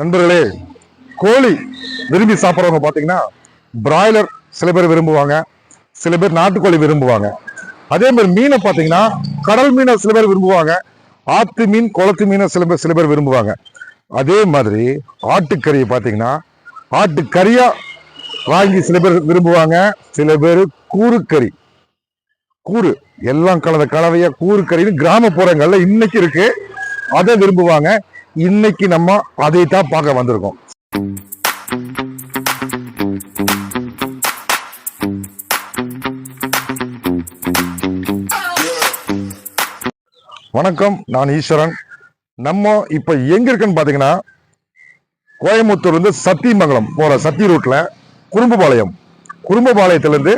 நண்பர்களே கோழி விரும்பி சாப்பிட்றவங்க பார்த்தீங்கன்னா பிராய்லர் சில பேர் விரும்புவாங்க சில பேர் நாட்டுக்கோழி விரும்புவாங்க. அதே மாதிரி மீனை பார்த்தீங்கன்னா கடல் மீனை சில பேர் விரும்புவாங்க ஆத்து மீன் குளத்து மீனை சில பேர் சில பேர் விரும்புவாங்க. அதே மாதிரி ஆட்டுக்கறியை பார்த்தீங்கன்னா ஆட்டுக்கறியாக வாங்கி சில பேர் விரும்புவாங்க சில பேர் கூறுக்கறி. கூறு எல்லாம் கலந்த கலவையாக கூறுக்கறின்னு கிராமப்புறங்களில் இன்னைக்கு இருக்கு. அதை விரும்புவாங்க. இன்னைக்கு நம்ம அதை தான் பார்க்க வந்திருக்கோம். வணக்கம் நான் ஈஸ்வரன். நம்ம இப்ப எங்க இருக்குன்னு பாத்தீங்கன்னா கோயம்புத்தூர்ல இருந்து சத்தியமங்கலம் போற சத்தி ரூட்ல குறும்புபாளையம். குறும்புபாளையத்துலேருந்து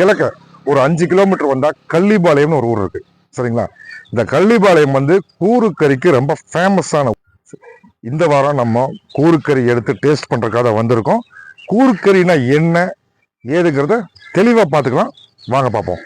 கிழக்க ஒரு அஞ்சு கிலோமீட்டர் வந்தா கள்ளிபாளையம்னு ஒரு ஊர் இருக்கு. சரிங்களா? இந்த கள்ளிபாளையம் வந்து கூறுக்கறிக்கு ரொம்ப ஃபேமஸான இந்த வாரம் நம்ம கூறுக்கறி எடுத்து டேஸ்ட் பண்ணுறக்காக வந்திருக்கோம். கூறுக்கறினா என்ன ஏதுங்கிறத தெளிவாக பார்த்துக்கலாம். வாங்க பார்ப்போம்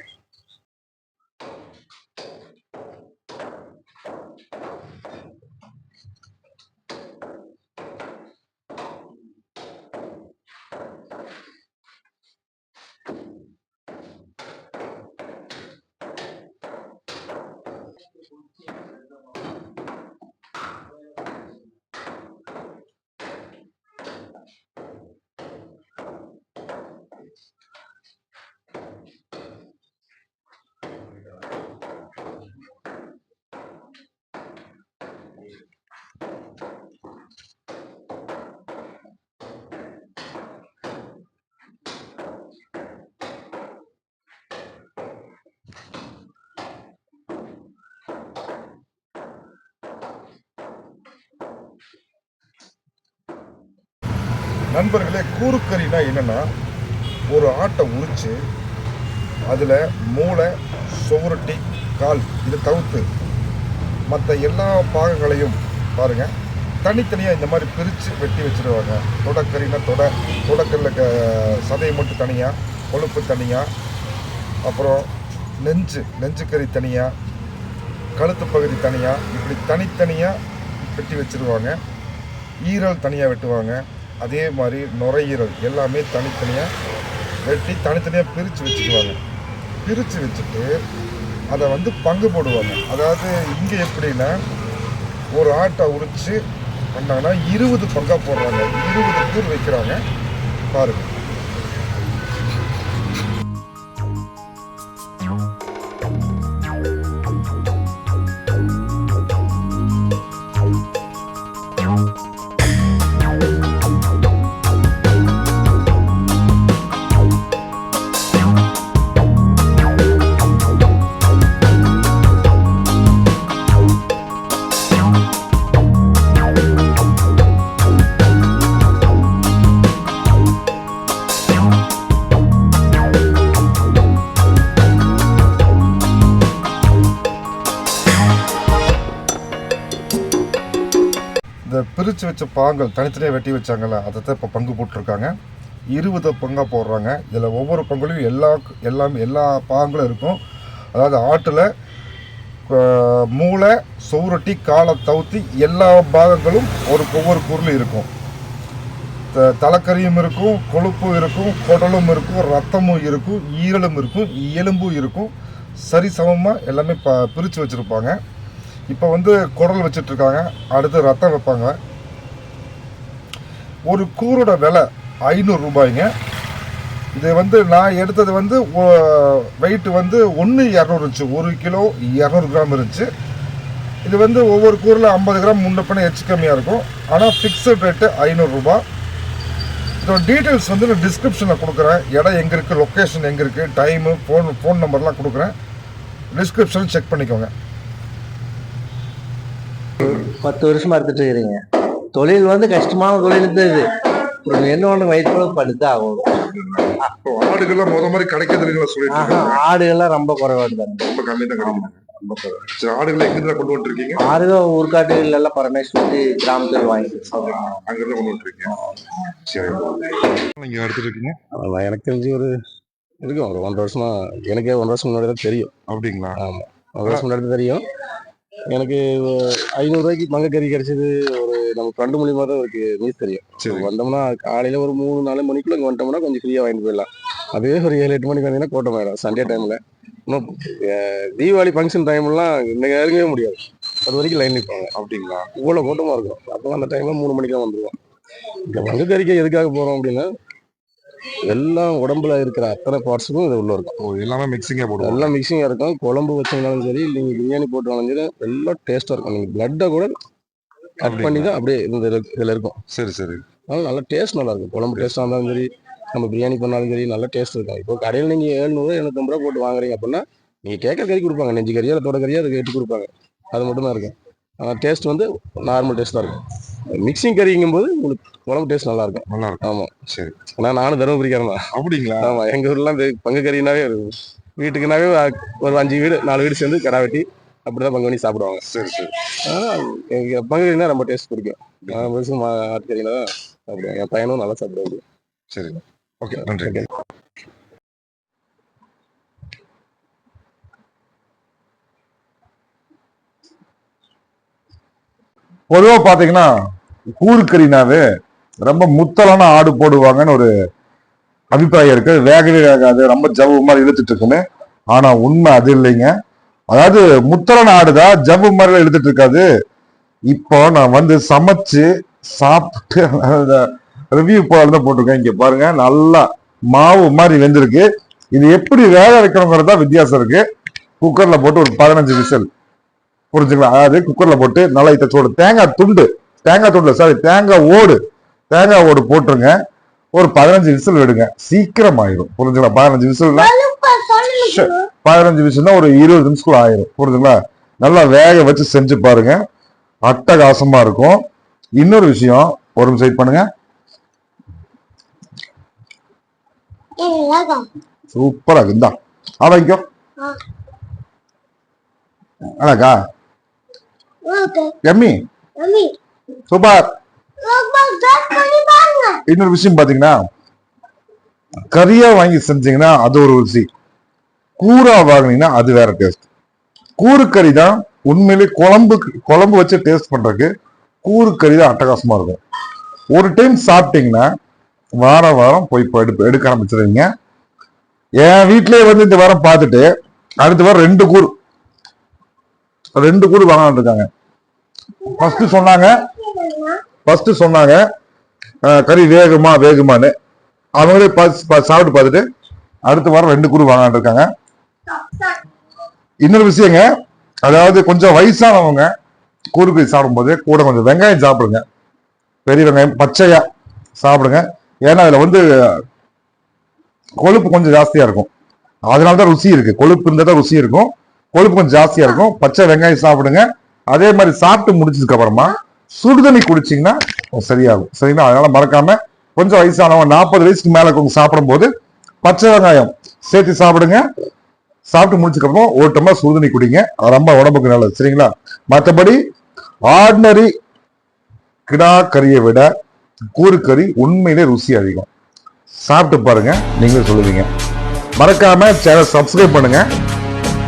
நண்பர்களே கூறுக்கறினா என்னென்னா ஒரு ஆட்டை உரிச்சு அதில் மூளை சுவரொட்டி கால் இது தவிர்த்து மற்ற எல்லா பாகங்களையும் பாருங்கள் தனித்தனியாக இந்த மாதிரி பிரித்து வெட்டி வச்சுருவாங்க. தொடக்கறினா தொட தொடக்கரில் க சதையை மட்டும் தனியாக கொழுப்பு தனியாக அப்புறம் நெஞ்சு நெஞ்சுக்கறி தனியாக கழுத்து பகுதி தனியாக இப்படி தனித்தனியாக வெட்டி வச்சுருவாங்க. ஈரல் தனியாக வெட்டுவாங்க. அதே மாதிரி நுரையீரல் எல்லாமே தனித்தனியாக வெட்டி தனித்தனியாக பிரித்து வச்சுக்குவாங்க. பிரித்து வச்சுட்டு அதை வந்து பங்கு போடுவாங்க. அதாவது இங்கே எப்படின்னா ஒரு ஆட்டை உரித்து பண்ணாங்கன்னா இருபது பங்காக போடுறாங்க. இருபது கூர் வைக்கிறாங்க. பாருங்கள் பிரித்து வச்ச பாங்கள் தனித்தனியாக வெட்டி வச்சாங்கல்ல அதை தான் இப்போ பங்கு போட்டிருக்காங்க. இருபது பங்காக போடுறாங்க. இதில் ஒவ்வொரு பங்குலையும் எல்லா எல்லாமே எல்லா பாகங்களும் இருக்கும். அதாவது ஆட்டில் மூளை சௌரட்டி காலை தவுத்தி எல்லா பாகங்களும் ஒரு ஒவ்வொரு பொருளும் இருக்கும். த- தலைக்கறியும் இருக்கும் கொழுப்பும் இருக்கும் குடலும் இருக்கும் ரத்தமும் இருக்கும் ஈரலும் இருக்கும் எலும்பும் இருக்கும். சரி சமமாக எல்லாமே ப பிரித்து வச்சுருப்பாங்க. இப்போ வந்து குடல் வச்சுட்ருக்காங்க. அடுத்து ரத்தம் வைப்பாங்க. ஒரு கூரோட விலை ஐநூறு ரூபாய்ங்க. இது வந்து நான் எடுத்தது வந்து வெயிட்டு வந்து ஒன்று இரநூறு இருந்துச்சு. ஒரு கிலோ இரநூறு கிராம் இருந்துச்சு. இது வந்து ஒவ்வொரு கூரில் ஐம்பது கிராம் முன்ன எச்சு கம்மியாக இருக்கும். ஆனால் ஃபிக்ஸட் ரேட்டு ஐநூறுரூபா இதோட டீட்டெயில்ஸ் வந்து நான் டிஸ்கிரிப்ஷனில் கொடுக்குறேன். இடம் எங்கே இருக்குது லொக்கேஷன் எங்கே இருக்குது டைமு ஃபோன் ஃபோன் நம்பர்லாம் கொடுக்குறேன். டிஸ்கிரிப்ஷன் செக் பண்ணிக்கோங்க. பத்து வருஷமாக எடுத்துட்டு இருக்கிறீங்க. தொழில் வந்து கஷ்டமான தொழில் தான் இது. ஒரு என்ன ஒன்று வயிற்று படுத்து ஆகும். ஆடுகள்லாம் முத மாதிரி கிடைக்கிறது இல்லைங்களா சொல்லிட்டு ஆடுகள்லாம் ரொம்ப குறைவாக தான் ரொம்ப கம்மி தான் கிடைக்கும் ஆடுகளை எங்கிருந்து கொண்டு வந்துருக்கீங்க ஆடுகள் ஊர்காட்டுகள் எல்லாம் பரமேஸ்வரி கிராமத்தில் வாங்கி சாப்பிடுறாங்க. அங்கிருந்து கொண்டு வந்துருக்கீங்க சரி நீங்க எடுத்துட்டு இருக்கீங்க ஆமா, எனக்கு தெரிஞ்சு ஒரு இருக்கும் ஒரு ஒன்றரை வருஷமா எனக்கே ஒன்றரை வருஷம் முன்னாடி தான் தெரியும். அப்படிங்களா? ஆமா ஒன்றரை வருஷம் முன்னாடி தான் தெரியும். எனக்கு ஐநூறுரூவாய்க்கு மங்கக்கறி கிடைச்சது. ஒரு நம்ம ஃப்ரெண்டு மூலியமாக தான் இருக்கு. நியூஸ் தெரியும். சரி. வந்தோம்னா காலையில் ஒரு மூணு நாலு மணிக்குள்ள இங்கே வந்துட்டோம்னா கொஞ்சம் ஃப்ரீயாக வாங்கிட்டு போயிடலாம். அதுவே ஒரு ஏழு எட்டு மணிக்கு வந்தீங்கன்னா கூட்டம் ஆயிடும் சண்டே டைமில் இன்னும் தீபாவளி ஃபங்க்ஷன் டைம்லாம் இன்னைக்கு இறங்கவே முடியாது. அது வரைக்கும் லைன் நிற்பாங்க அப்படிங்களா? இவ்வளோ கூட்டமாக இருக்கும் அப்போ அந்த டைமில் மூணு மணிக்கு தான் வந்துருவோம் இந்த மங்கக்கறிக்கு எதுக்காக போகிறோம் அப்படின்னா எல்லாம் உடம்புல இருக்கிற அத்தனை பார்ட்ஸுக்கும் இது உள்ள இருக்கும். எல்லாமே மிக்சிங்கா போடுவோம் எல்லாம் மிக்சிங்காக இருக்கும். குழம்பு வச்சீங்கனாலும் சரி நீங்கள் பிரியாணி போட்டாலும் சரி எல்லாம் டேஸ்ட்டாக இருக்கும். நீங்கள் பிளட்டை கூட கட் பண்ணி தான் அப்படியே இந்த இதில் இருக்கும். சரி சரி. அதனால நல்ல டேஸ்ட் நல்லா இருக்கும். குழம்பு டேஸ்ட்டாக இருந்தாலும் சரி நம்ம பிரியாணி பண்ணாலும் சரி நல்ல டேஸ்ட் இருக்கும். இப்போ கடையில் நீங்கள் ஏழ்நூறு எழுநூத்தம்பது ரூபா போட்டு வாங்குறீங்க அப்படின்னா நீங்கள் கேட்குற கறி கொடுப்பாங்க. நெஞ்சு கறியா இல்லை தொட கறியா அதை கேட்டு கொடுப்பாங்க. அது மட்டும் தான் இருக்கும். ஆனால் டேஸ்ட் வந்து நார்மல் டேஸ்ட் தான் இருக்கும். மிக்சிங் கறிங்கும் போது உங்களுக்கு குழம்பு டேஸ்ட் நல்லா இருக்கும் நல்லா இருக்கும் ஆமாம் சரி. ஆனால் நானும் தருமபுரிக்காரன் தான் அப்படிங்களா? ஆமாம் எங்கள் ஊர்லாம் இந்த பங்கு கறினாவே இருக்கும் வீட்டுக்குனாவே ஒரு அஞ்சு வீடு நாலு வீடு சேர்ந்து கடா வெட்டி அப்படி தான் பங்கு பண்ணி சாப்பிடுவாங்க. சரி சரி. எனக்கு பங்கு கறினா ரொம்ப டேஸ்ட் பிடிக்கும். நான் பெருசு ஆட்டுக்கறினா சாப்பிடுவேன். என் பையனும் நல்லா சாப்பிடுவாங்க சரி. ஓகே நன்றி. பொதுவாக பொதுவா பாத்தீங்கன்னா கூறுக்கறினாவே ரொம்ப முத்தலான ஆடு போடுவாங்கன்னு ஒரு அபிப்பிராயம் இருக்கு. வேகவே வேகாது ரொம்ப ஜவ்வு மாதிரி இழுத்துட்டு இருக்குன்னு. ஆனா உண்மை அது இல்லைங்க. அதாவது முத்தலான ஆடுதான் ஜவ்வு மாதிரி இழுத்துட்டு இருக்காது. இப்போ நான் வந்து சமைச்சு சாப்பிட்டு ரிவ்யூ போல போட்டிருக்கேன். இங்க பாருங்க நல்லா மாவு மாதிரி வெந்திருக்கு. இது எப்படி வேக வைக்கணுங்கிறது தான் வித்தியாசம் இருக்கு. குக்கர்ல போட்டு ஒரு பதினஞ்சு விசில். புரிஞ்சுங்களா? அதாவது குக்கர்ல போட்டு நல்லா இத்த சோடு தேங்காய் துண்டு தேங்காய் துண்டு சாரி தேங்காய் ஓடு தேங்காய் ஓடு போட்டுருங்க. ஒரு பதினஞ்சு விசில் விடுங்க சீக்கிரம் ஆயிடும் புரிஞ்சுங்களா? பதினஞ்சு விசில்னா பதினஞ்சு விசில்னா ஒரு இருபது நிமிஷத்துக்குள்ள ஆயிரும். புரிஞ்சுங்களா? நல்லா வேக வச்சு செஞ்சு பாருங்க. அட்டகாசமா இருக்கும். இன்னொரு விஷயம் ஒரு நிமிஷம் வெயிட் பண்ணுங்க. சூப்பரா இருக்கு இந்தா ஆவாய்க்கோ அழகா? எம்மி? சூப்பர் இன்னொரு விஷயம் பாத்தீங்கன்னா கறியா வாங்கி செஞ்சீங்கன்னா அது ஒரு ருசி. கூரா வாங்குனீங்கன்னா அது வேற டேஸ்ட் கூறு கறி தான் உண்மையிலே குழம்பு குழம்பு வச்சு டேஸ்ட் பண்றதுக்கு கூறு கறி தான் அட்டகாசமா இருக்கும். ஒரு டைம் சாப்பிட்டீங்கன்னா வாரம் வாரம் போய் எடுப்பு எடுக்க ஆரம்பிச்சிருவீங்க. என் வீட்லயே வந்து இந்த வாரம் பார்த்துட்டு அடுத்த வாரம் ரெண்டு கூறு. ரெண்டு கூடு வாங்கலாம்னு இருக்காங்க ஃபர்ஸ்ட் சொன்னாங்க. ஃபர்ஸ்ட் சொன்னாங்க. கறி வேகுமா வேகுமான்னு. அவங்களே சாப்பிட்டு பார்த்துட்டு அடுத்த வாரம் ரெண்டு கூறு வாங்கலாம்னு இருக்காங்க இன்னொரு விஷயங்க அதாவது கொஞ்சம் வயசானவங்க கூறுக்கறி சாப்பிடும்போது கூட கொஞ்சம் வெங்காயம் சாப்பிடுங்க. பெரிய வெங்காயம் பச்சையா சாப்பிடுங்க. ஏன்னா அதில் வந்து கொழுப்பு கொஞ்சம் ஜாஸ்தியாக இருக்கும். அதனால தான் ருசி இருக்குது கொழுப்பு இருந்தால் தான் ருசி இருக்கும். கொழுப்பு கொஞ்சம் ஜாஸ்தியா இருக்கும். பச்சை வெங்காயம் சாப்பிடுங்க. அதே மாதிரி சாப்பிட்டு முடிச்சதுக்கு அப்புறமா சுடுதண்ணி குடிச்சிங்கன்னா சரியாகும். சரிங்களா? அதனால மறக்காம கொஞ்சம் வயசானவங்க நாற்பது வயசுக்கு மேல இருக்கவங்க சாப்பிடும்போது பச்சை வெங்காயம் சேர்த்து சாப்பிடுங்க. சாப்பிட்டு முடிச்சதுக்கப்புறம் ஒரு டம்ளர் சுடுதண்ணி குடிங்க. அது ரொம்ப உடம்புக்கு நல்லது. சரிங்களா? மற்றபடி ஆர்டினரி கிடா கறியை விட கூறுக்கறி உண்மையிலே ருசி அதிகம். சாப்பிட்டு பாருங்க. நீங்களே சொல்லுவீங்க. மறக்காம சேனல் சப்ஸ்கிரைப் பண்ணுங்க.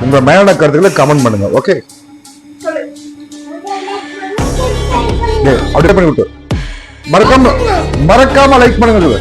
உங்க மேலான கருத்துக்களை கமெண்ட் பண்ணுங்க ஓகே அப்படியே பண்ணி விட்டு மறக்காம மறக்காம லைக் பண்ணுங்க